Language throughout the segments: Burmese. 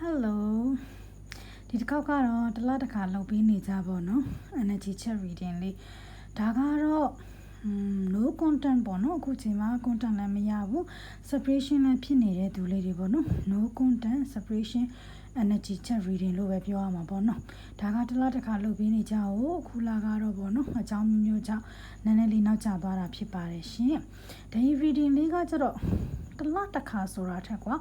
Hello ဒီတစ်ခေါက်ကတော့တစ်လားတစ်ခါလုပ်ပေးနေကြပါတော့ energy check reading လေးဒါကတော့ no content ပေါ့နော်အခုချိန်မှာ content လည်းမရဘူး separation လည်းဖြစ်နေတဲ့သူလေးတွေပေါ့နော် no content separation energy check reading လို့ပဲပြောရမှာပေါ့နော်ဒါကတစ်လားတစ်ခါလုပ်ပေးနေကြကိုအခုလာကတော့ပေါ့နော်အကြောင်းမျိုးမျိုးကြောင့်နည်းနည်းလေးနောက်ကျသွားတာဖြစ်ပါတယ်ရှင်ဒီ reading လေးကကျတော့တစ်လားတစ်ခါဆိုတာထက်ကွာ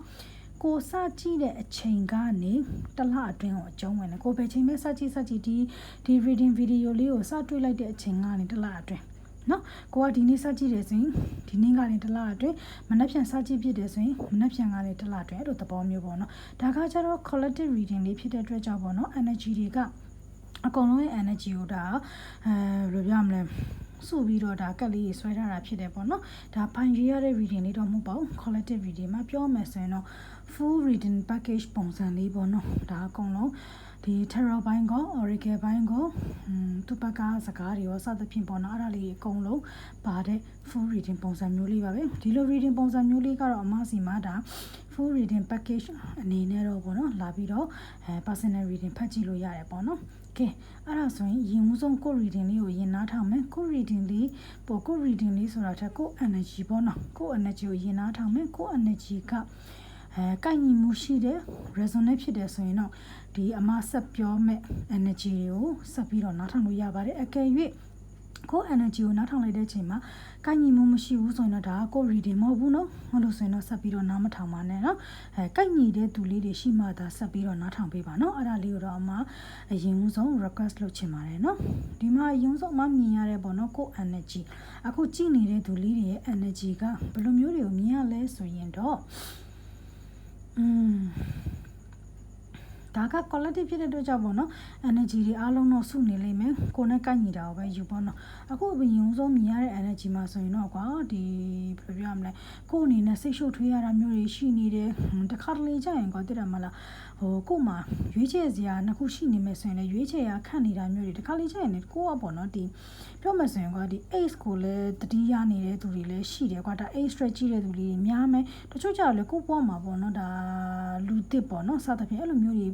ကိုစကြည့်တဲ့အချိန်ကနေတစ်လအတွင်းကိုအကျုံးဝင်တယ်ကိုပဲချိန်မဲ့စကြည့်စကြည့်ဒီဒီ reading video လေးကိုစတွေ့လိုက်တဲ့အချိန်ကနေတစ်လအတွင်းနော်ကိုကဒီနေ့စကြည့်တယ်ဆိုရင်ဒီနေ့ကနေတစ်လအတွင်းမနှက်ဖြန်စကြည့်ဖြစ်တယ်ဆိုရင်မနှက်ဖြန်ကနေတစ်လအတွင်းအဲ့လိုသဘောမျိုးပေါ့နော်ဒါကကျတော့ collective reading လေးဖြစ်တဲ့အတွက်ကြောင့်ပေါ့နော် energy တွေကအကုန်လုံးရဲ့ energy ကိုဒါအဲဘယ်လိုပြောမလဲစုပြီးတော့ဒါကက်လေးဆွဲထားတာဖြစ်တယ်ပေါ့နော်ဒါဖိုင်ရရတဲ့ reading လေးတော့မဟုတ်ပါဘူး collective reading မှာပြောမယ်ဆိုရင်တော့ full reading package ပုံစံလေးပေါ့နော်ဒါအကုန်လုံးဒီ tarot ဘိုင်းကော oracle ဘိုင်းကောอืมသူ့ဘက်ကစကားတွေရောစသဖြင့်ပေါ့နော်အဲ့ဒါလေးအကုန်လုံးပါတဲ့ full reading ပုံစံမျိုးလေးပါပဲဒီလို reading ပုံစံမျိုးလေးကတော့အမစီမှာဒါ full reading package အနေနဲ့တော့ပေါ့နော်လာပြီးတော့အဲ personal reading ဖတ်ကြည့်လို့ရတယ်ပေါ့နော်ကဲအဲ့ဒါဆိုရင်ရင်ဦးဆုံးကို reading လေးကိုရင်နားထောင်မယ်ကို reading လေးပို့ကို reading လေးဆိုတာထက်ကို energy ပေါ့နော်ကို energy ကိုရင်နားထောင်မယ်ကို energy က အဲကိုက်ညီမှုရှိတဲ့ resonate ဖြစ်တယ်ဆိုရင်တော့ဒီအမဆက်ပြောမဲ့ energy တွေကိုဆက်ပြီးတော့နားထောင်လို့ရပါတယ်အကယ်၍ကို energy ကိုနားထောင်လိုက်တဲ့အချိန်မှာကိုက်ညီမှုမရှိဘူးဆိုရင်တော့ဒါကကို reading မဟုတ်ဘူးเนาะဟုတ်လို့ဆိုရင်တော့ဆက်ပြီးတော့နားမထောင်ပါနဲ့เนาะအဲကိုက်ညီတဲ့သူလေးတွေရှိမှသာဆက်ပြီးတော့နားထောင်ပေးပါเนาะအဲ့ဒါလေးကိုတော့အမအရင်ဆုံး request လုပ်ချင်ပါတယ်เนาะဒီမှာအရင်ဆုံးအမမြင်ရတဲ့ပေါ့เนาะကို energy အခုကြည့်နေတဲ့သူလေးတွေရဲ့ energy ကဘယ်လိုမျိုးတွေကိုမြင်ရလဲဆိုရင်တော့ อืม ဒါက quality ဖြစ်တဲ့အတွက်ကြောင့်ပေါ့နော် energy တွေအားလုံးတော့စုနေလိမ့်မယ်ကိုနဲ့ကိုက်ညီတာကိုပဲယူပေါ့နော်အခုအရင်ဆုံးမြင်ရတဲ့ energy မှာဆိုရင်တော့ကွာဒီဘယ်လိုပြောရမလဲကိုအနေနဲ့စိတ်ရှုပ်ထွေးရတာမျိုးတွေရှိနေတယ်တခါတလေကြာရင်ကွာတိတယ်မလားဟိုကို့မှာရွေးချယ်စရာနှစ်ခုရှိနေမယ်ဆိုရင်လည်းရွေးချယ်ရခန့်နေတာမျိုးတွေတခါလေကြာရင်လည်းကိုကပေါ့နော်ဒီပြောမယ်ဆိုရင်ကွာဒီ ace ကိုလည်းတတိယနေတဲ့သူတွေလည်းရှိတယ်ကွာဒါ ace stretch ကြီးတဲ့သူတွေများမယ်တချို့ကြတော့လေကို့ဘွားမှာပေါ့နော်ဒါလူတစ်ပေါ့နော်စသဖြင့်အဲ့လိုမျိုးတွေ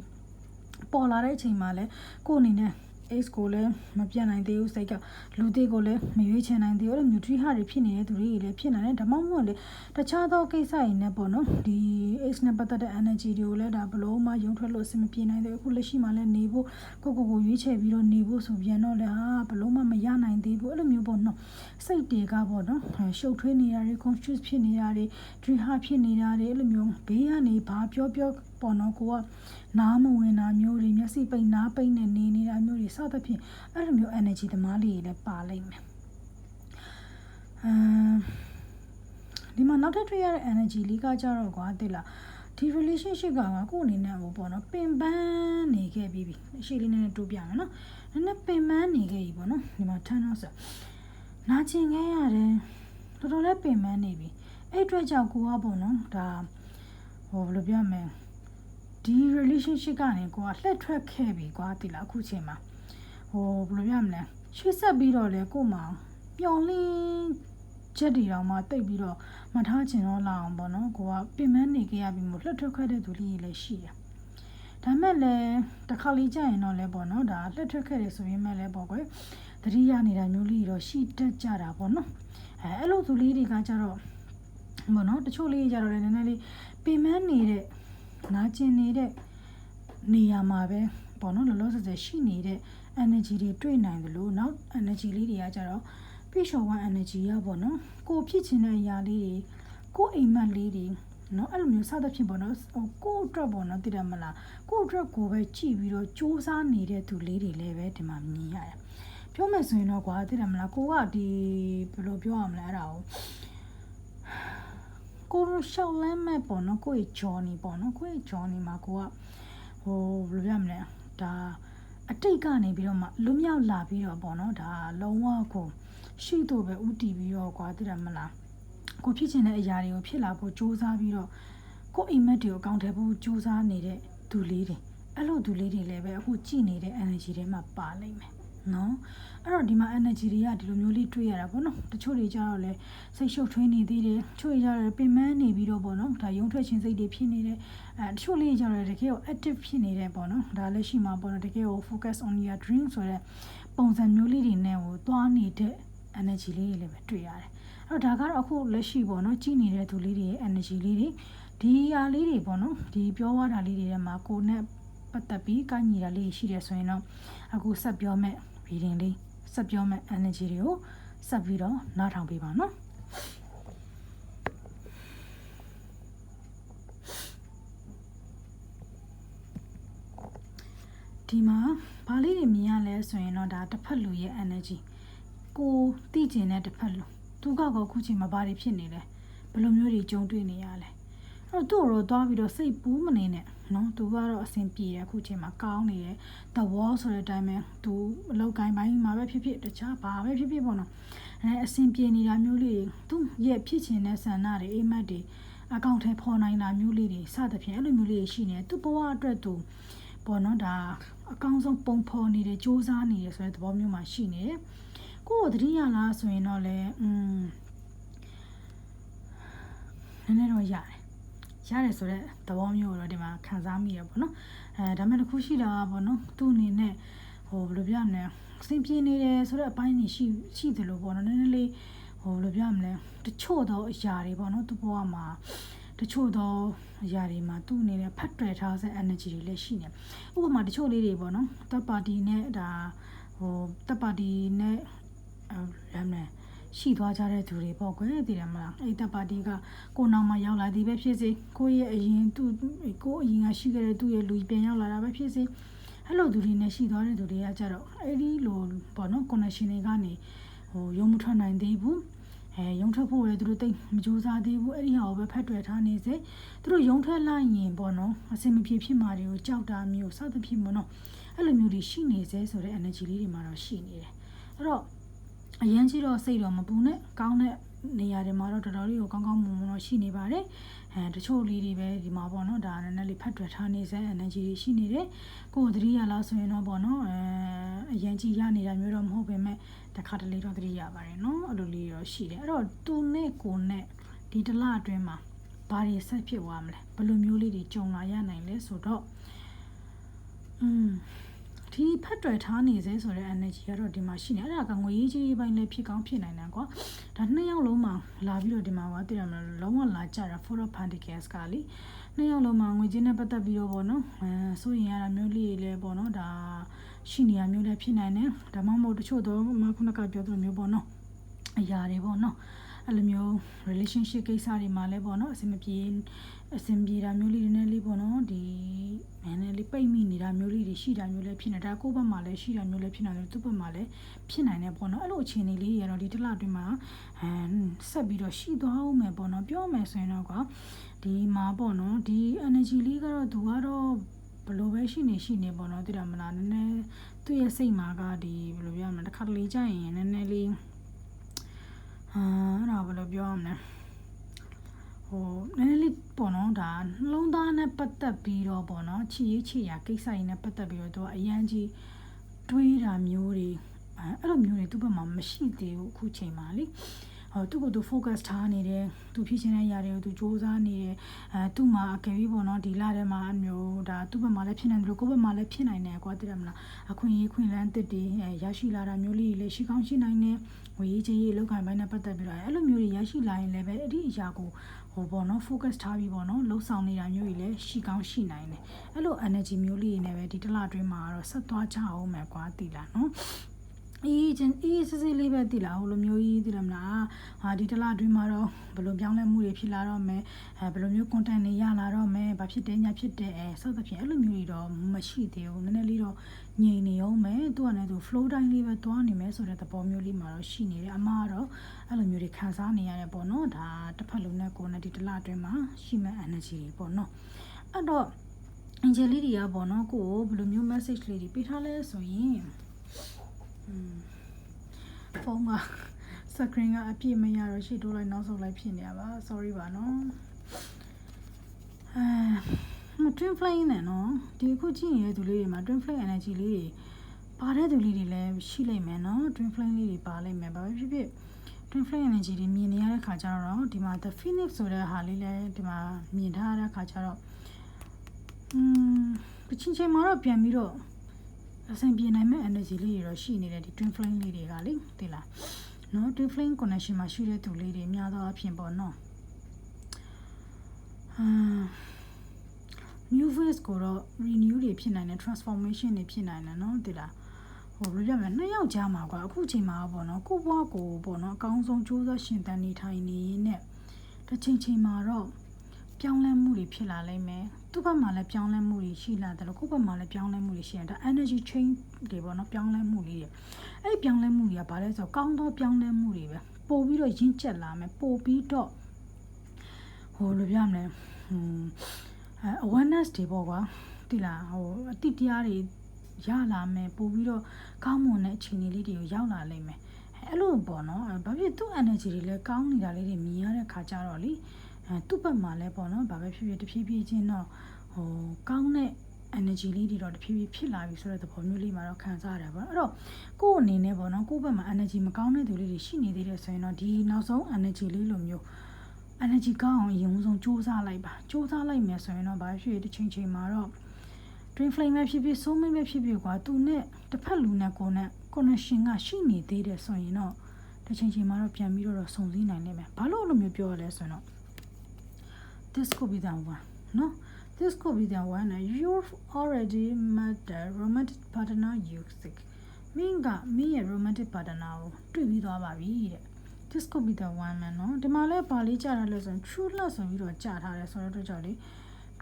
ပေါ်လာတဲ့အချိန်မှာလဲကို့အနေနဲ့ ace ကိုလည်းမပြတ်နိုင်သေးဘူးစိတ်ကလူသေးကိုလည်းမရွေးချယ်နိုင်သေးဘူးအဲ့လိုမျိုး tree heart တွေဖြစ်နေတဲ့သူတွေလည်းဖြစ်နိုင်တယ်ဒါမှမဟုတ်လေတခြားသောကိစ္စတွေနဲ့ပေါ့နော်ဒီ ace နဲ့ပတ်သက်တဲ့ energy တွေကိုလည်းဒါဘလို့မှရုံထွက်လို့အဆင်မပြေနိုင်သေးဘူးအခုလက်ရှိမှလည်းနေဖို့ကိုကိုကိုရွေးချယ်ပြီးတော့နေဖို့ဆိုပြန်တော့လေဟာဘလို့မှမရနိုင်သေးဘူးအဲ့လိုမျိုးပေါ့နော်စိတ်တွေကပေါ့နော်ရှုပ်ထွေးနေတာတွေ confuse ဖြစ်နေတာတွေ tree heart ဖြစ်နေတာတွေအဲ့လိုမျိုးဘေးကနေဘာပြောပြော ပေါ့နော်ကိုကနားမဝင်တာမျိုးတွေမျက်စိပိတ်နားပိတ်နဲ့နေနေတာမျိုးတွေစသဖြင့်အဲ့လိုမျိုး energy သမားလေးတွေလည်းပါလိမ့်မယ်အမ်ဒီမှာနောက်ထပ်တွေ့ရတဲ့ energy လေးကကြတော့ကွာတိလားဒီ relationship ကကိုယ့်အနေနဲ့ဟိုပေါ့နော်ပင်ပန်းနေခဲ့ပြီးပြီအရှိလေးနည်းနည်းတိုးပြမယ်နော်နည်းနည်းပင်ပန်းနေခဲ့ပြီပေါ့နော်ဒီမှာ turn off ဆိုနာကျင်ခဲ့ရတယ်တော်တော်လေးပင်ပန်းနေပြီအဲ့အတွက်ကြောင့်ကိုကပေါ့နော်ဒါဟိုဘယ်လိုပြောမလဲ ဒီ relationship ကနေကိုကလှည့်ထွက်ခဲ့ပြီကွာတိလားအခုချိန်မှာဟိုဘယ်လိုပြောမလဲရွှေ့ဆက်ပြီးတော့လေကိုမှပျော်လင်းချက်တွေတော့မှတိတ်ပြီးတော့မထားချင်တော့လာအောင်ပေါ့နော်ကိုကပင်မနေခဲ့ရပြီးမို့လှည့်ထွက်ခဲ့တဲ့သူလေးလည်းရှိတယ်ဒါမဲ့လည်းတစ်ခါလေးကြာရင်တော့လည်းပေါ့နော်ဒါလှည့်ထွက်ခဲ့တယ်ဆိုရင်မဲ့လည်းပေါ့ကွယ်တတိယနေတာမျိုးလေးတော့ရှိတတ်ကြတာပေါ့နော်အဲအဲ့လိုသူလေးတွေကကြတော့ပေါ့နော်တချို့လေးကြတော့လည်းနည်းနည်းလေးပင်မနေတဲ့ နာကျင်နေတဲ့နေရာမှာပဲပေါ့နော်လောလောဆယ်ဆယ်ရှိနေတဲ့ energy တွေတွေ့နိုင်တယ်လို့နောက် energy လေးတွေကကြတော့ pressure one energy ရပေါ့နော်ကိုဖြစ်ချင်တဲ့အရာလေးတွေကိုအိမ်မက်လေးတွေနော်အဲ့လိုမျိုးစသဖြင့်ပေါ့နော်ဟိုကိုအတွက်ပေါ့နော်သိတယ်မလားကိုအတွက်ကိုပဲကြည့်ပြီးတော့စူးစမ်းနေတဲ့သူလေးတွေလည်းပဲဒီမှာမြင်ရတယ်ပြောမယ်ဆိုရင်တော့ကွာသိတယ်မလားကိုကဒီဘယ်လိုပြောရမလဲအဲ့ဒါကို ကိုရှောက်လန်းမဲ့ပေါ့နော်ကိုရဲ့ journey ပေါ့နော်ကိုရဲ့ journey မှာကိုကဟိုဘယ်လိုပြောမလဲဒါအတိတ်ကနေပြီးတော့မှလွမြောက်လာပြီးတော့ပေါ့နော်ဒါလုံးဝကိုရှိတော့ပဲဥတီပြီးတော့ကွာသိတယ်မလားကိုဖြစ်ချင်တဲ့အရာတွေကိုဖြစ်လာဖို့ကြိုးစားပြီးတော့ကိုအိမ်မက်တွေကိုအကောင့်ထဲဖို့ကြိုးစားနေတဲ့သူလေးတွေအဲ့လိုသူလေးတွေလည်းပဲအခုကြည်နေတဲ့ energy ထဲမှာပါလိမ့်မယ် နော်အဲ့တော့ဒီမှာ energy တွေကဒီလိုမျိုးလေးတွေ့ရတာပေါ့နော်တချို့တွေကြတော့လေစိတ်ရှုပ်ထွေးနေသေးတယ်တချို့တွေကြတော့ပင်ပန်းနေပြီးတော့ပေါ့နော်ဒါရုံထွက်ခြင်းစိတ်တွေဖြစ်နေတယ်အဲတချို့လေးကြတော့တကယ်ကို active ဖြစ်နေတယ်ပေါ့နော်ဒါလည်းရှိမှာပေါ့နော်တကယ်ကို focus on your dream ဆိုတဲ့ပုံစံမျိုးလေးတွေနဲ့ဟိုသွားနေတဲ့ energy လေးတွေလည်းပဲတွေ့ရတယ်အဲ့တော့ဒါကတော့အခုလက်ရှိပေါ့နော်ကြည်နေတဲ့သူလေးတွေရဲ့ energy လေးတွေဒီအားလေးတွေပေါ့နော်ဒီပြောသွားတာလေးတွေထဲမှာကိုယ်နဲ့ပတ်သက်ပြီးကညီတာလေးရှိတယ်ဆိုရင်တော့အခုဆက်ပြောမဲ့ reading လေးဆက်ပြောမဲ့ energy တွေကိုဆက်ပြီးတော့နားထောင်ပေးပါနော်ဒီမှာဘာလေးတွေမြင်ရလဲဆိုရင်တော့ဒါတစ်ဖက်လူရဲ့ energy ကိုသိကျင်တဲ့တစ်ဖက်လူသူကကောခုချိန်မှာဘာတွေဖြစ်နေလဲဘယ်လိုမျိုးတွေကြုံတွေ့နေရလဲ အဲ့တော့သူ့တော့သွားပြီးတော့စိတ်ပူးမနေနဲ့နော်သူကတော့အဆင်ပြေတယ်အခုချိန်မှာကောင်းနေတယ် the wall ဆိုတဲ့အတိုင်းပဲသူအလောက်ကိုင်းပိုင်းမှာပဲဖြစ်ဖြစ်တခြားဘာပဲဖြစ်ဖြစ်ပေါ့နော်အဲအဆင်ပြေနေတာမျိုးလေးတွေသူရဲ့ဖြစ်ချင်တဲ့ဆန္ဒတွေအိမ်မက်တွေအကောင့်ထဲပေါ်နိုင်တာမျိုးလေးတွေစသဖြင့်အဲ့လိုမျိုးလေးတွေရှိနေတယ်သူဘဝအတွက်သူပေါ့နော်ဒါအကောင်းဆုံးပုံဖော်နေတယ်စူးစမ်းနေတယ်ဆိုတဲ့သဘောမျိုးမှာရှိနေတယ်ကိုယ့်ကိုသတိရလားဆိုရင်တော့လေอืมနည်းနည်းတော့ရတယ် ရတယ်ဆိုတော့သဘောမျိုးတော့ဒီမှာခံစားမိရပေါ့နော်အဲဒါမဲ့တစ်ခုရှိတာပေါ့နော်သူ့အနေနဲ့ဟိုဘယ်လိုပြမလဲစင်ပြေနေတယ်ဆိုတော့အပိုင်းကြီးရှိရှိတယ်လို့ပေါ့နော်နည်းနည်းလေးဟိုဘယ်လိုပြမလဲတချို့တော့အရာတွေပေါ့နော်သူ့ဘဝမှာတချို့တော့အရာတွေမှာသူ့အနေနဲ့ဖတ်တွယ်ထားတဲ့ energy တွေလည်းရှိနေဥပမာတချို့လေးတွေပေါ့နော်တပ်ပါတီနဲ့ဒါဟိုတပ်ပါတီနဲ့အဲရမ်း ရှိသွားကြတဲ့သူတွေပေါ့ကွယ်သိတယ်မလားအဲ့တပ်ပါတီကကိုနောက်မှရောက်လာသည်ပဲဖြစ်စေကိုရဲ့အရင်သူ့ကိုအရင်ကရှိခဲ့တဲ့သူ့ရဲ့လူပြန်ရောက်လာတာပဲဖြစ်စေအဲ့လိုသူတွေနဲ့ရှိသွားတဲ့သူတွေကကြတော့အဲ့ဒီလိုပေါ့နော် connection တွေကနေဟိုရုံမထွက်နိုင်သေးဘူးအဲရုံထွက်ဖို့လည်းသူတို့တိတ်မကြိုးစားသေးဘူးအဲ့ဒီဟာကိုပဲဖတ်တွယ်ထားနေစေသူတို့ရုံထွက်လိုက်ရင်ပေါ့နော်အစင်မပြေဖြစ်မှာတွေကိုကြောက်တာမျိုးစသဖြင့်ပေါ့နော်အဲ့လိုမျိုးတွေရှိနေစေဆိုတဲ့ energy လေးတွေမှာတော့ရှိနေတယ်အဲ့တော့ အရန်ကြီးတော့စိတ်တော့မပူနဲ့ကောင်းတဲ့နေရာတွေမှာတော့တော်တော်လေးကိုကောင်းကောင်းမွန်မွန်တော့ရှိနေပါတယ်အဲတချို့လေးတွေပဲဒီမှာပေါ့နော်ဒါနည်းနည်းလေးဖတ်တွယ်ထားနေစဲ energy တွေရှိနေတယ်ကိုယ်သတိရလားဆိုရင်တော့ပေါ့နော်အဲအရန်ကြီးရနေတာမျိုးတော့မဟုတ်ပေမဲ့တခါတလေတော့သတိရပါတယ်နော်အဲ့လိုလေးတော့ရှိတယ်အဲ့တော့သူနဲ့ကိုနဲ့ဒီတစ်လအတွင်းမှာဘာတွေဆက်ဖြစ်သွားမလဲဘယ်လိုမျိုးလေးတွေကြုံလာရနိုင်လဲဆိုတော့อืม ဒီဖက်တွယ်ထားနေစေဆိုတဲ့ energy ကတော့ဒီမှာရှိနေအဲ့ဒါကငွေရေးကြီးရေးပိုင်းလည်းဖြစ်ကောင်းဖြစ်နိုင်တယ်ကွာဒါနှစ်ယောက်လုံးမှာလာပြီးတော့ဒီမှာကတည်ရမလို့လုံးဝလာကြတာ four of pentacles ကလေနှစ်ယောက်လုံးမှာငွေကြေးနဲ့ပတ်သက်ပြီးတော့ပေါ့နော်အဲဆိုရင်ရတာမျိုးလေးလည်းပေါ့နော်ဒါရှိနေရမျိုးလည်းဖြစ်နိုင်တယ်ဒါမှမဟုတ်တချို့တော့မခုနကပြောသလိုမျိုးပေါ့နော်အရာတွေပေါ့နော်အဲ့လိုမျိုး relationship ကိစ္စတွေမှာလည်းပေါ့နော်အဆင်မပြေ အဆင်ပြေတာမျိုးလေးတွေနဲ့လေးပေါ့နော်ဒီနည်းနည်းလေးပိတ်မိနေတာမျိုးလေးတွေရှိတာမျိုးလည်းဖြစ်နေတာကိုယ့်ဘက်မှာလည်းရှိတာမျိုးလည်းဖြစ်နေတယ်သူ့ဘက်မှာလည်းဖြစ်နိုင်တယ်ပေါ့နော်အဲ့လိုအခြေအနေလေးတွေကတော့ဒီတစ်လအတွင်းမှာအဲဆက်ပြီးတော့ရှိသွားအောင်မယ်ပေါ့နော်ပြောမယ်ဆိုရင်တော့ကဒီမှာပေါ့နော်ဒီ energy လေးကတော့သူကတော့ဘယ်လိုပဲရှိနေရှိနေပေါ့နော်သိတယ်မလားနည်းနည်းသူ့ရဲ့စိတ်မှာကဒီဘယ်လိုပြောရမလဲတစ်ခါတလေကြာရင်နည်းနည်းလေးအာအဲ့ဒါဘယ်လိုပြောရမလဲ ဟိုနည်းနည်းလေးပေါ့နော်ဒါနှလုံးသားနဲ့ပတ်သက်ပြီးတော့ပေါ့နော်ချီရေးချီရာကိစ္စရင်းနဲ့ပတ်သက်ပြီးတော့သူကအရန်ကြီးတွေးတာမျိုးတွေအဲ့လိုမျိုးတွေသူ့ဘက်မှာမရှိသေးဘူးအခုချိန်မှာလေဟောသူ့ကိုသူ focus ထားနေတယ်သူဖြစ်ချင်တဲ့ຢာတွေကိုသူစူးစမ်းနေတယ်အဲသူ့မှာအကယ်၍ပေါ့နော်ဒီလထဲမှာအမျိုးဒါသူ့ဘက်မှာလည်းဖြစ်နိုင်တယ်လို့ကိုယ့်ဘက်မှာလည်းဖြစ်နိုင်တယ်ကွာသိတယ်မလားအခွင့်အရေးခွင့်လန်းတစ်တွေရရှိလာတာမျိုးလေးတွေလည်းရှိကောင်းရှိနိုင်တယ်ဝေးကြီးရေးလောက်ခိုင်ပိုင်းနဲ့ပတ်သက်ပြီးတော့အဲ့လိုမျိုးတွေရရှိလာရင်လည်းပဲအဲ့ဒီအရာကို ဟိုပေါ့နော် focus ထားပြီးပေါ့နော်လှုပ်ဆောင်နေတာမျိုးတွေလည်းရှိကောင်းရှိနိုင်တယ်အဲ့လို energy မျိုးလေးတွေနဲ့ပဲဒီတစ်လအတွင်းမှာတော့ဆက်သွားကြအောင်မယ်ကွာတည်လားနော် အေးချင်းအေးစစ်စစ်လေးပဲတည်လားဟိုလိုမျိုးကြီးတည်လားမလားဟာဒီတစ်လအတွင်းမှာတော့ဘယ်လိုပြောင်းလဲမှုတွေဖြစ်လာတော့မယ်အဲဘယ်လိုမျိုး content တွေရလာတော့မယ်ဘာဖြစ်တယ်ညာဖြစ်တယ်အဲစသဖြင့်အဲ့လိုမျိုးတွေတော့မရှိသေးဘူးနည်းနည်းလေးတော့ငြိမ်နေအောင်မယ်သူကလည်းသူ flow တိုင်းလေးပဲသွားနေမယ်ဆိုတဲ့သဘောမျိုးလေးမှာတော့ရှိနေတယ်အမကတော့အဲ့လိုမျိုးတွေခံစားနေရတယ်ပေါ့နော်ဒါတစ်ဖက်လုံးနဲ့ကိုယ်နဲ့ဒီတစ်လအတွင်းမှာရှိမဲ့ energy တွေပေါ့နော်အဲ့တော့ angel လေးတွေကပေါ့နော်ကိုကိုဘယ်လိုမျိုး message လေးတွေပေးထားလဲဆိုရင် ဖုန်းက screen ကအပြည့်မရတော့ရှေ့တိုးလိုက်နောက်ဆုတ်လိုက်ဖြစ်နေရပါ sorry ပါနော်အဲ twin flame နဲ့နော်ဒီအခုကြည့်နေတဲ့သူလေးတွေမှာ twin flame energy လေးတွေဘပါတဲ့သူလေးတွေလည်းရှိလိမ့်မယ်နော် twin flame လေးတွေပါလိမ့်မယ်ဘာပဲဖြစ်ဖြစ် twin flame energy တွေမြင်နေရတဲ့ခါကျတော့ဒီမှာ the phoenix ဆိုတဲ့ဟာလေးလည်းဒီမှာမြင်ထားရတဲ့ခါကျတော့อืมပချင်းချင်းမှာတော့ပြန်ပြီးတော့ အဆင်ပြေနိုင်မဲ့ energy လေးတွေတော့ရှိနေတယ်ဒီ twin flame လေးတွေကလေသိလားနော် twin flame connection မှာရှိတဲ့သူလေးတွေများသောအားဖြင့်ပေါ့နော်အာ new phase ကိုတော့ renew တွေဖြစ်နိုင်တယ် transformation တွေဖြစ်နိုင်တယ်နော်သိလားဟိုဘယ်လိုပြောမလဲနှစ်ယောက်ကြားမှာကွာအခုချိန်မှာပေါ့နော်ကိုယ့်ဘဝကိုပေါ့နော်အကောင်းဆုံးကြိုးစားရှင်သန်နေထိုင်နေရင်းနဲ့တစ်ချိန်ချိန်မှာတော့ပြောင်းလဲမှုတွေဖြစ်လာလိမ့်မယ် သူ့ဘက်မှာလည်းပြောင်းလဲမှုတွေရှိလာတယ်လို့ကိုယ့်ဘက်မှာလည်းပြောင်းလဲမှုတွေရှိတယ်ဒါ energy change တွေပေါ့နော်ပြောင်းလဲမှုလေးတွေအဲ့ဒီပြောင်းလဲမှုတွေကဘာလဲဆိုတော့ကောင်းသောပြောင်းလဲမှုတွေပဲပို့ပြီးတော့ရင့်ကျက်လာမယ်ပို့ပြီးတော့ဟိုလိုပြောမလဲဟိုအဲ awareness တွေပေါ့ကွာတိလားဟိုအတိတရားတွေရလာမယ်ပို့ပြီးတော့ကောင်းမွန်တဲ့အခြေအနေလေးတွေကိုရောက်လာလိမ့်မယ်အဲအဲ့လိုပေါ့နော်အဲဘာဖြစ်သူ့ energy တွေလည်းကောင်းနေတာလေးတွေမြင်ရတဲ့ခါကျတော့လေ အဲသူ့ဘက်မှာလည်းပေါ့နော်ဘာပဲဖြစ်ဖြစ်တဖြည်းဖြည်းချင်းတော့ဟိုကောင်းတဲ့ energy လေးတွေတော့တဖြည်းဖြည်းဖြစ်လာပြီဆိုတဲ့သဘောမျိုးလေးမှာတော့ခံစားရတယ်ပေါ့နော်အဲ့တော့ကိုယ့်အနေနဲ့ပေါ့နော်ကိုယ့်ဘက်မှာ energy မကောင်းတဲ့သူလေးတွေရှိနေသေးတယ်ဆိုရင်တော့ဒီနောက်ဆုံး energy လေးလိုမျိုး energy ကောင်းအောင်အရင်ဆုံးစူးစမ်းလိုက်ပါစူးစမ်းလိုက်မယ်ဆိုရင်တော့ဘာဖြစ်ဖြစ်တစ်ချိန်ချိန်မှာတော့ twin flame ပဲဖြစ်ဖြစ် soul mate ပဲဖြစ်ဖြစ်ကွာသူနဲ့တစ်ဖက်လူနဲ့ကိုယ်နဲ့ connection ကရှိနေသေးတယ်ဆိုရင်တော့တစ်ချိန်ချိန်မှာတော့ပြန်ပြီးတော့စုံစည်းနိုင်လိမ့်မယ်ဘာလို့အဲ့လိုမျိုးပြောရလဲဆိုရင်တော့ this could be the one နော် this could be the one and you've already met the romantic partner you seek မင်းကမင်းရဲ့ romantic partner ကိုတွေ့ပြီးသွားပါပြီတဲ့ this could be the one man เนาะဒီမှာလဲပါလေးကြာတာလဲဆိုရင် true love ဆိုပြီးတော့ကြာထားတယ်ဆိုတော့အတွက်ကြောင့်လေ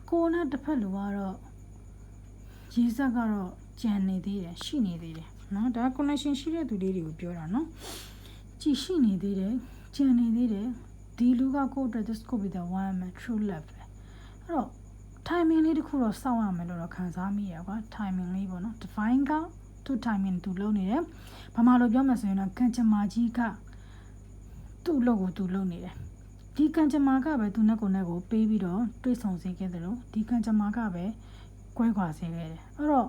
ကိုနဲ့တစ်ဖက်လူကတော့ရေးဆက်ကတော့ကြံနေသေးတယ်ရှိနေသေးတယ်เนาะဒါ connection ရှိတဲ့သူလေးတွေကိုပြောတာเนาะကြည်ရှိနေသေးတယ်ကြံနေသေးတယ် ဒီလူကကိုယ့်အတွက် this could be the one man true love ပဲအဲ့တော့ timing လေးတစ်ခုတော့စောင့်ရမယ်လို့တော့ခံစားမိရကွာ timing လေးပေါ့နော် divine ကသူ့ timing သူလုံးနေတယ်ဘာမှလို့ပြောမှဆိုရင်တော့ကံကြမ္မာကြီးကသူ့အလုပ်ကိုသူလုပ်နေတယ်ဒီကံကြမ္မာကပဲသူနဲ့ကိုယ်နဲ့ကိုပေးပြီးတော့တွေးဆောင်စေခဲ့တယ်လို့ဒီကံကြမ္မာကပဲကွဲခွာစေခဲ့တယ်အဲ့တော့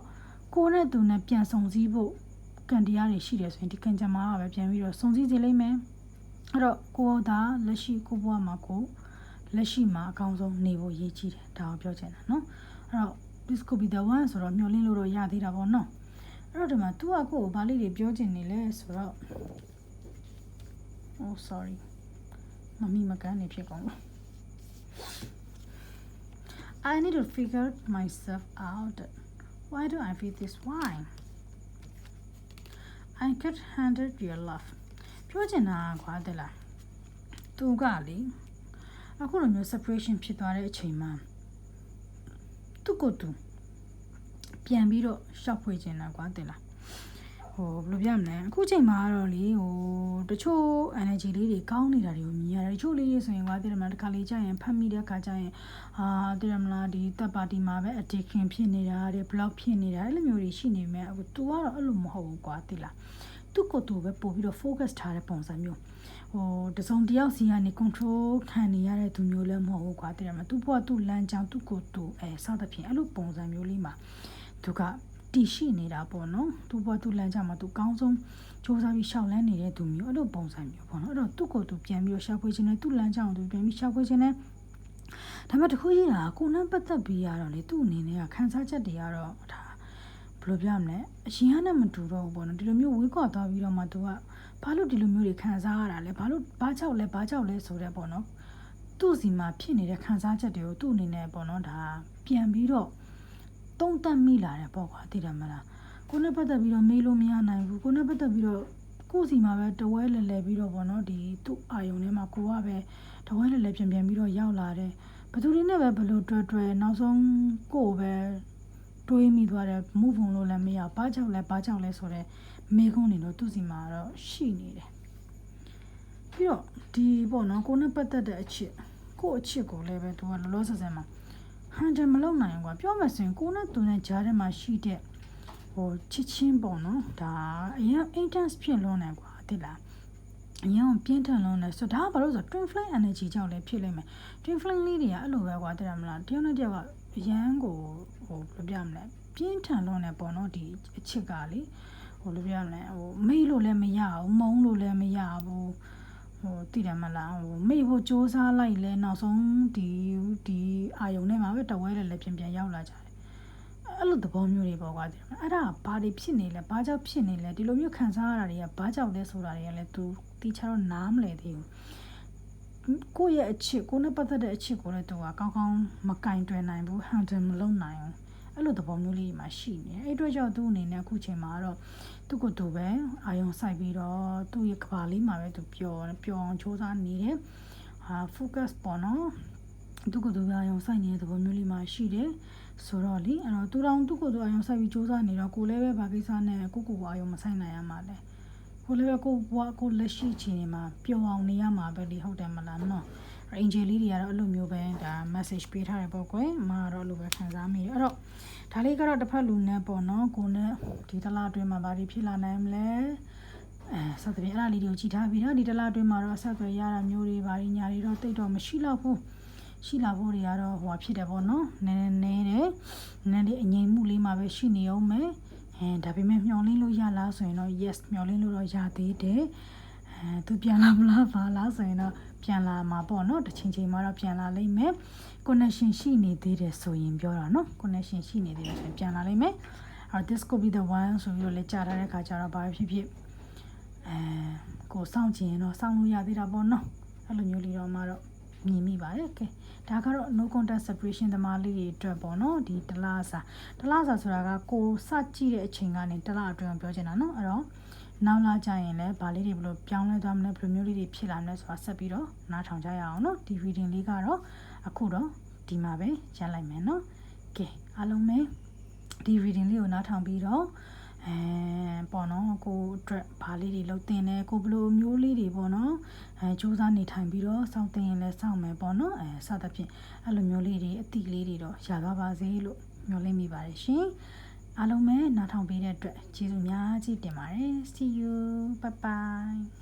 ကိုယ်နဲ့သူနဲ့ပြန်ဆောင်စည်းဖို့ကံတရားတွေရှိတယ်ဆိုရင်ဒီကံကြမ္မာကပဲပြန်ပြီးတော့ဆောင်စည်းစေလိမ့်မယ် အဲ့တော့ကိုယ်သာလက်ရှိကိုဘဝမှာကို လက်ရှိမှာအကောင်းဆုံးနေဖို့ရည်ကြီးတယ်ဒါကိုပြောချင်တာเนาะအဲ့တော့ this could be the one ဆိုတော့မျောလင်းလို့တော့ရသေးတာပေါ့เนาะအဲ့တော့ဒီမှာ तू ကကိုကိုဘာလေးတွေပြောချင်နေလဲဆိုတော့ oh sorry မမီမကန်နေဖြစ်ကုန်လို့ I need to figure myself out why do I feel this wine I could handle your love ပြောချင်တာကွာတဲ့လားသူကလေအခုလိုမျိုး separation ဖြစ်သွားတဲ့အချိန်မှာသူ့ကိုယ်သူပြန်ပြီးတော့ရှောက်ဖွေချင်တာကွာတင်လားဟိုဘယ်လိုပြမလဲအခုချိန်မှာကတော့လေဟိုတချို့ energy လေးတွေကောင်းနေတာတွေကိုမြင်ရတယ်တချို့လေးတွေဆိုရင်ကွာတင်မလားတစ်ခါလေးကြာရင်ဖတ်မိတဲ့အခါကျရင်အာတင်မလားဒီတပ်ပါတီမှာပဲ addiction ဖြစ်နေတာတဲ့ block ဖြစ်နေတာအဲ့လိုမျိုးတွေရှိနေမယ်အခု तू ကတော့အဲ့လိုမဟုတ်ဘူးကွာတင်လား သူ့ကိုယ်သူပဲပို့ပြီးတော့ focus ထားတဲ့ပုံစံမျိုးဟိုတစုံတယောက်စီကနေ control ခံနေရတဲ့သူမျိုးလည်းမဟုတ်ဘူးကွာတကယ်မှာသူ့ဘဝသူ့လမ်းကြောင်းသူ့ကိုယ်သူအဲစသဖြင့်အဲ့လိုပုံစံမျိုးလေးမှာသူကတည်ရှိနေတာပေါ့နော်သူ့ဘဝသူ့လမ်းကြောင်းမှာသူကောင်းဆုံးစူးစမ်းပြီးရှောက်လန်းနေတဲ့သူမျိုးအဲ့လိုပုံစံမျိုးပေါ့နော်အဲ့တော့သူ့ကိုယ်သူပြန်ပြီးရှောက်ဖွေးခြင်းနဲ့သူ့လမ်းကြောင်းကိုသူပြန်ပြီးရှောက်ဖွေးခြင်းနဲ့ဒါပေမဲ့တခုကြီးတာကိုနဲ့ပတ်သက်ပြီးရတော့လေသူ့အနေနဲ့ကခန်းစားချက်တွေကတော့ဒါ ဘယ်လိုပြောမလဲအရင်ကနဲ့မတူတော့ဘူးပေါ့နော်ဒီလိုမျိုးဝေးကွာသွားပြီးတော့မှသူကဘာလို့ဒီလိုမျိုးတွေခံစားရတာလဲဘာလို့ဘာကြောက်လဲဘာကြောက်လဲဆိုတဲ့ပေါ့နော်သူ့စီမှာဖြစ်နေတဲ့ခံစားချက်တွေကိုသူ့အနေနဲ့ပေါ့နော်ဒါပြန်ပြီးတော့တုံ့တက်မိလာတယ်ပေါ့ကွာသိတယ်မလားကိုနဲ့ပတ်သက်ပြီးတော့မေးလို့မရနိုင်ဘူးကိုနဲ့ပတ်သက်ပြီးတော့ကိုယ့်စီမှာပဲတဝဲလဲလဲပြီးတော့ပေါ့နော်ဒီသူ့အာယုံထဲမှာကိုကပဲတဝဲလဲလဲပြန်ပြန်ပြီးတော့ရောက်လာတယ်ဘသူတွေနဲ့ပဲဘလို့တွဲတွဲနောက်ဆုံးကိုယ်ပဲ တွေးမိသွားတယ် move on လို့လည်းမရဘာကြောင့်လဲဘာကြောင့်လဲဆိုတော့မေကုန်းနေတော့သူ့စီမှာတော့ရှိနေတယ်ပြီးတော့ဒီပေါ့နော်ကိုနဲ့ပတ်သက်တဲ့အချစ်ကို့အချစ်ကိုလည်းပဲသူကလောလောဆယ်ဆယ်မှာဟန်တယ်မလုပ်နိုင်ဘူးကွာပြောမှဆိုရင်ကိုနဲ့သူနဲ့ကြားထဲမှာရှိတဲ့ဟိုချစ်ချင်းပေါ့နော်ဒါအရင် intense ဖြစ်လွန်းတယ်ကွာတိလားအရင်ပြင်းထန်လွန်းတယ်ဆိုတော့ဒါကဘာလို့ဆိုတော့ twin flame energy ကြောင့်လည်းဖြစ်လိမ့်မယ် twin flame လေးတွေကအဲ့လိုပဲကွာတိလားမလားတယောက်နဲ့တယောက်က အရန်ကိုဟိုဘယ်လိုပြမလဲပြင်းထန်လွန်းတယ်ပေါ့နော်ဒီအချစ်ကလေ ဟိုလိုပြောရမလဲဟိုမေ့လို့လည်းမရဘူးမုန်းလို့လည်းမရဘူးဟိုတည်တယ်မလားဟိုမေ့ဖို့စ조사လိုက်လဲနောက်ဆုံးဒီဒီအာယုံထဲမှာပဲတဝဲလည်းလည်းပြန်ပြန်ရောက်လာကြတယ်အဲ့လိုသဘောမျိုးတွေပေါ့ကွာဒီအဲ့ဒါဘာတွေဖြစ်နေလဲဘာကြောင့်ဖြစ်နေလဲဒီလိုမျိုးခံစားရတာတွေကဘာကြောင့်လဲဆိုတာတွေကလည်း तू တီချတော့နားမလဲသေးဘူး ကိုယ့်ရဲ့အချစ်ကိုယ်နဲ့ပတ်သက်တဲ့အချစ်ကိုလည်း तू ကကောင်းကောင်းမကင်တွယ်နိုင်ဘူး handle မလုပ်နိုင်ဘူးအဲ့လိုသဘောမျိုးလေးတွေမှာရှိနေတယ်အဲ့အတွက်ကြောင့်သူ့အနေနဲ့အခုချိန်မှာတော့သူ့ကိုယ်သူပဲအာယုံစိုက်ပြီးတော့သူ့ရဲ့ကဘာလေးမှာပဲသူပျော်ပျော်အောင်စူးစမ်းနေတယ်ဟာ focus ပေါ့နော်သူ့ကိုယ်သူပဲအာယုံစိုက်နေတဲ့သဘောမျိုးလေးမှာရှိတယ်ဆိုတော့လေအဲ့တော့သူတောင်သူ့ကိုယ်သူအာယုံစိုက်ပြီးစူးစမ်းနေတော့ကိုယ်လည်းပဲဘာကိစ္စနဲ့ကိုယ့်ကိုယ်ကိုအာယုံမဆိုင်နိုင်ရမှာလဲ ကိုယ်လည်းပဲကိုယ်ဘွားကိုယ်လက်ရှိချိန်နေမှာပျော်အောင်နေရမှာပဲလေဟုတ်တယ်မလားနော် angel လေးတွေကတော့အဲ့လိုမျိုးပဲဒါ message ပေးထားတယ်ပေါ့ကွယ်အမကတော့အဲ့လိုပဲခံစားမိတယ်အဲ့တော့ဒါလေးကတော့တစ်ဖက်လူနဲ့ပေါ့နော်ကိုနဲ့ဒီတစ်လားအတွင်းမှာဘာတွေဖြစ်လာနိုင်မလဲအဲစသဖြင့်အဲ့ဒါလေးတွေကိုကြည့်ထားပြီးတော့ဒီတစ်လားအတွင်းမှာတော့ဆက်သွယ်ရတာမျိုးတွေဘာတွေညာတွေတော့တိတ်တော့မရှိတော့ဘူးရှိလာဖို့တွေကတော့ဟိုဖြစ်တယ်ပေါ့နော်နည်းနည်းတယ်နည်းနည်းလေးအငြိမ်မှုလေးမှာပဲရှိနေအောင်မယ် အဲဒါပေမဲ့မျောလင်းလို့ရလားဆိုရင်တော့ yes မျောလင်းလို့တော့ရသေးတယ်အဲသူပြန်လာမလားဘာလားဆိုရင်တော့ပြန်လာမှာပေါ့နော်တစ်ချိန်ချိန်မှာတော့ပြန်လာလိမ့်မယ် connection ရှိနေသေးတယ်ဆိုရင်ပြောတာနော် connection ရှိနေသေးတယ်ဆိုရင်ပြန်လာလိမ့်မယ်အဲ့ this could be the one ဆိုပြီးတော့လေကြားထားတဲ့ခါကျတော့ဘာဖြစ်ဖြစ်အဲကိုစောင့်ချင်ရင်တော့စောင့်လို့ရသေးတာပေါ့နော်အဲ့လိုမျိုးလေးတော့မှတော့ မြင်မိပါတယ်ကဲဒါကတော့ no contact separation သမားလေးတွေအတွက်ပေါ့နော်ဒီတလားစာတလားစာဆိုတာကကိုစကြည့်တဲ့အချိန်ကနေတလားအတွင်းပြောချင်တာနော်အဲ့တော့နောက်လာကြရင်လည်းဗာလေးတွေဘယ်လိုပြောင်းလဲသွားမလဲဘယ်လိုမျိုးလေးတွေဖြစ်လာမလဲဆိုတာဆက်ပြီးတော့နားထောင်ကြရအောင်နော်ဒီ reading လေးကတော့အခုတော့ဒီမှာပဲရလိုက်မယ်နော်ကဲအားလုံးပဲဒီ reading လေးကိုနားထောင်ပြီးတော့ အဲပေါ့နော်ကိုအတွက်ဘာလေးတွေလုပ်တင်တယ်ကိုဘလိုမျိုးလေးတွေပေါ့နော်အဲစူးစမ်းနေထိုင်ပြီးတော့စောင့်တင်ရင်လည်းစောင့်မယ်ပေါ့နော်အဲစသဖြင့်အဲ့လိုမျိုးလေးတွေအတိလေးတွေတော့ရသွားပါစေလို့မျှော်လင့်မိပါတယ်ရှင်အားလုံးပဲနားထောင်ပေးတဲ့အတွက်ကျေးဇူးများကြီးတင်ပါတယ် see you bye bye